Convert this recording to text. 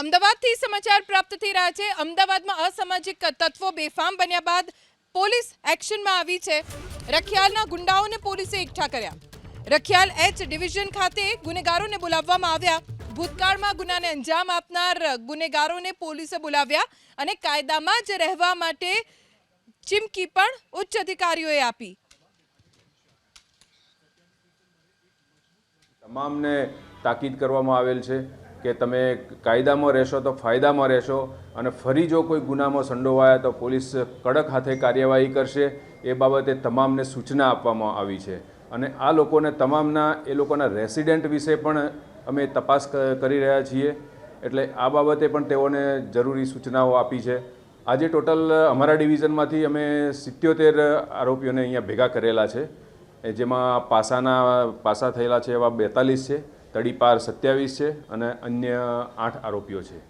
અમદાવાદથી સમાચાર પ્રાપ્ત થઈ રહ્યા છે. અમદાવાદમાં અસામાજિક તત્વો બેફામ બન્યા બાદ પોલીસ એક્શનમાં આવી છે. રખિયાલના ગુંડાઓને પોલીસે એકઠા કર્યા. રખિયાલ એચ ડિવિઝન ખાતે ગુનેગારોને બોલાવવામાં આવ્યા. ભૂતકાળમાં ગુનાને અંજામ આપનાર ગુનેગારોને પોલીસે બોલાવ્યા અને કાયદામાં જ રહેવા માટે ચીમકી પણ ઉચ્ચ અધિકારીઓએ આપી. તમામને તાકીદ કરવામાં આવેલ છે. કે તમે કાયદામાં રહેશો તો ફાયદામાં રહેશો અને ફરી જો કોઈ ગુનામાં સંડોવાયા તો પોલીસ કડક હાથે કાર્યવાહી કરશે. એ બાબતે તમામને સૂચના આપવામાં આવી છે. અને આ લોકોને તમામના, એ લોકોના રેસિડેન્ટ વિશે પણ અમે તપાસ કરી રહ્યા છીએ. એટલે આ બાબતે પણ તેઓને જરૂરી સૂચનાઓ આપી છે. આજે ટોટલ અમારા ડિવિઝનમાંથી અમે સિત્યોતેર આરોપીઓને અહીંયા ભેગા કરેલા છે. જેમાં પાસાના, પાસા થયેલા છે એવા બેતાલીસ છે. તડીપાર સત્યાવીસ છે અને અન્ય આઠ આરોપીઓ છે.